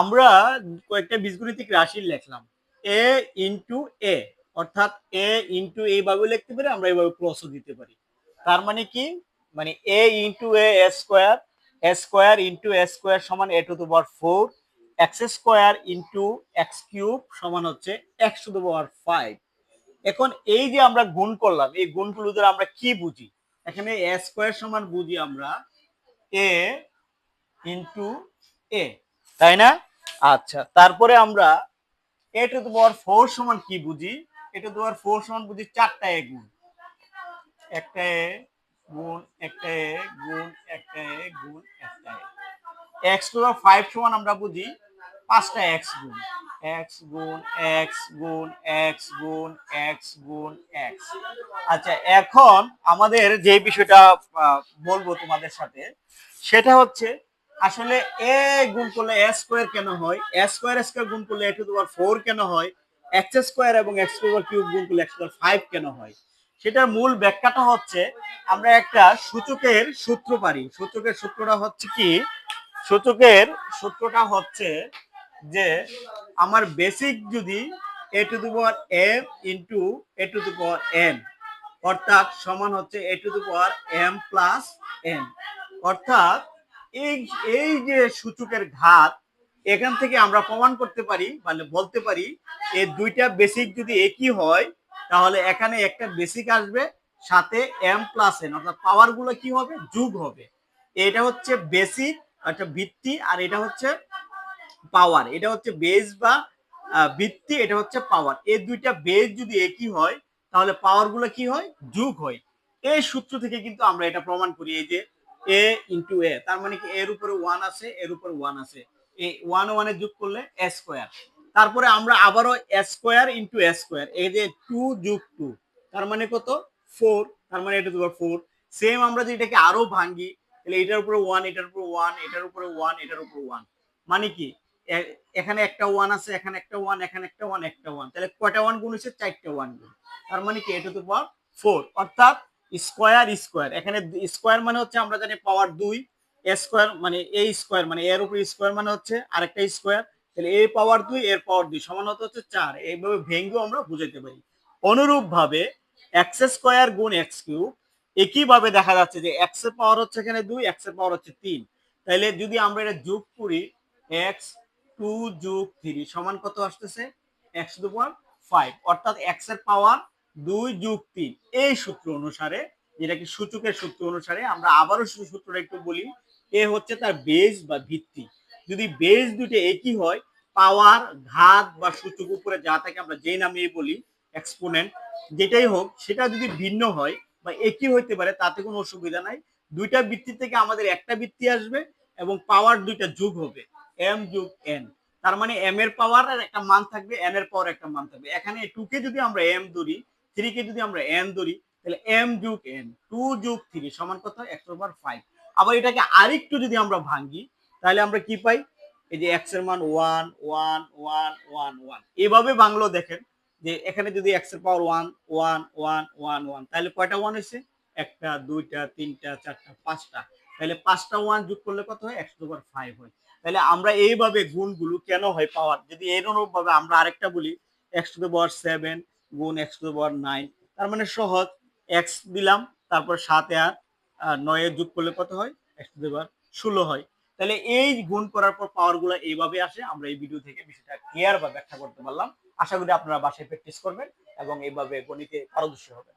আমরা কয়েকটা বীজগণিতিক রাশি লিখলাম। এ ইন্টু এ অর্থাৎ এ ইন্টু এইভাবে লিখতে পারি, আমরা এইভাবে ক্রসও দিতে পারি। তার মানে কি? মানে a into a square a square into a square সমান a to the power four x square into x cube সমান হচ্ছে x to the power five এখন এই যে আমরা গুণ করলাম, এই গুণগুলো দ্বারা আমরা কি বুঝি? এখানে এ স্কোয়ার সমান বুঝি আমরা এ ইন্টু এ তাই না? আচ্ছা তারপরে আমরা a to the power four সমান কি বুঝি? A to the power four সমান বুঝি চারটা এ গুণ। একটা এ গুণ একটা এ গুণ একটা এ গুণ একটা a x to the five সমান আমরা বুঝি পাঁচটা এক্স গুণ। এক্স গুণ এক্স গুণ এক্স গুণ এক্স গুণ এক্স আচ্ছা এখন আমাদের যে বিষয়টা বলব তোমাদের সাথে, সেটা হচ্ছে আসলে এ গুণ করলে এ স্কোয়ার কেন হয়? এ স্কোয়ার স্কোয়ার গুণ করলে এ টু পাওয়ার ফোর কেন হয়? এক্স স্কোয়ার এবং এক্স পাওয়ার কিউব গুণ করলে এক্স টু ফাইভ কেন হয়? সেটার মূল ব্যাখ্যাটা হচ্ছে, আমরা একটা সূচকের সূত্র পারি। সূচকের সূত্রটা হচ্ছে কি? সূচকের সূত্রটা হচ্ছে যে, আমার বেসিক যদি a to the power m into a to the power n অর্থাৎ সমান হচ্ছে a to the power m plus n অর্থাৎ এই এই যে সূচকের ঘাত, এখান থেকে আমরা প্রমাণ করতে পারি মানে বলতে পারি, এই দুইটা বেসিক যদি একই হয়, তাহলে এখানে একটা বেসিক আসবে, সাথে এম প্লাস এন অর্থাৎ পাওয়ারগুলো কি হবে? যোগ হবে। এটা হচ্ছে বেসিক একটা ভিত্তি, আর এটা হচ্ছে পাওয়ার এটা হচ্ছে বেস বা ভিত্তি, এটা হচ্ছে পাওয়ার এই দুইটা বেস যদি একই হয়, তাহলে পাওয়ারগুলো কি হয়? যোগ হয়। এই সূত্র থেকে কিন্তু আমরা এটা প্রমাণ করি, এই যে এ ইন্টু এ তার মানে কি এর উপরে ওয়ান আছে এর উপরে ওয়ান আছে। এই ওয়ান ওয়ানে যোগ করলে এ স্কোয়ার তারপরে আমরা আবারও a square into a square এই যে টু যোগ টু তার মানে কত? ফোর তার মানে এটা তোমার ফোর সেম আমরা যদি এটাকে আরও ভাঙ্গি, তাহলে এটার উপরে ওয়ান এটার উপরে ওয়ান এটার উপরে ওয়ান এটার উপরে ওয়ান মানে কি? এখানে একটা ওয়ান আছে, এখানে একটা ওয়ান এখানে একটা ওয়ান একটা ওয়ান তাহলে কয়টা ওয়ান গুণ হচ্ছে চারটা ওয়ান গুণ। তার মানে কি? এটা তো পাওয়ার ফোর অর্থাৎ স্কোয়ার স্কোয়ার। এখানে স্কোয়ার মানে হচ্ছে আমরা জানি পাওয়ার দুই স্কোয়ার মানে এ স্কোয়ার মানে এর উপরে স্কোয়ার মানে হচ্ছে আরেকটা স্কোয়ার। তাহলে এ পাওয়ার দুই, এর পাওয়ার দুই সমান হচ্ছে চার। এইভাবে ভেঙ্গেও আমরা বুঝাইতে পারি। অনুরূপ ভাবে এক্স স্কোয়ার গুণ এক্স কিউব, একইভাবে দেখা যাচ্ছে যে এক্সের পাওয়ার হচ্ছে এখানে দুই এক্সের পাওয়ার হচ্ছে তিন। তাহলে যদি আমরা এটা যোগ করি এক্স টু যোগ থ্রি সমান কত আসতেছে? এক্স টু পাওয়ার ফাইভ অর্থাৎ এক্সের পাওয়ার দুই যোগ তিন এই সূত্র অনুসারে, যেটা কি সূচকের সূত্র অনুসারে, আমরা আবারও সূত্রটা একটু বলি, এ হচ্ছে তার বেস বা ভিত্তি। যদি বেস দুটো একই হয়, পাওয়ার, ঘাত বা সূচক উপরে যা থাকে আমরা যেই নামে বলি, এক্সপোনেন্ট, যেটাই হোক, সেটা যদি ভিন্ন হয় বা একই হইতে পারে, তাতে কোনো অসুবিধা নাই। দুইটা বৃত্তি থেকে আমাদের একটা বৃত্তি আসবে এবং পাওয়ার দুইটা যোগ হবে এম যোগ এন তার মানে এম এর পাওয়ার একটা মান থাকবে এন এর পাওয়ার একটা মান থাকবে। এখানে টু কে যদি আমরা এম ধরি থ্রি কে যদি আমরা এন ধরি, তাহলে এম যোগ এন টু যোগ থ্রি সমান কত? একশো ওভার ফাইভ আবার এটাকে আরেকটু যদি আমরা ভাঙ্গি, তাহলে আমরা কি পাই? এই যে এক্সের মান one one one one one এভাবে বাংলো দেখেন, যে এখানে যদি এক্সের power one one one one one তাহলে কয়টা ওয়ান হয়েছে? একটা, দুইটা, তিনটা, চারটা, পাঁচটা। তাহলে পাঁচটা ওয়ান যোগ করলে কত হয়? একশো ওভার ফাইভ হয়। তাহলে আমরা এইভাবে গুণগুলো কেন হয় পাওয়ার যদি এরকম ভাবে আমরা আরেকটা বলি এক্স টু সেভেন গুণ এক্স টু পাওয়ার নাইন। তার মানে সহজ, এক্স দিলাম, তারপর সাতে আর নয়ে যোগ করলে কত হয়? এক্স টু পাওয়ার ষোলো হয়। তাহলে এই গুণ করার পর পাওয়ারগুলো এইভাবে আসে, আমরা এই ভিডিও থেকে বিষয়টা ক্লিয়ার বা ব্যাখ্যা করতে পারলাম। আশা করি আপনারা বাসায় প্র্যাকটিস করবেন এবং এইভাবে গণিতে পারদর্শী হবেন।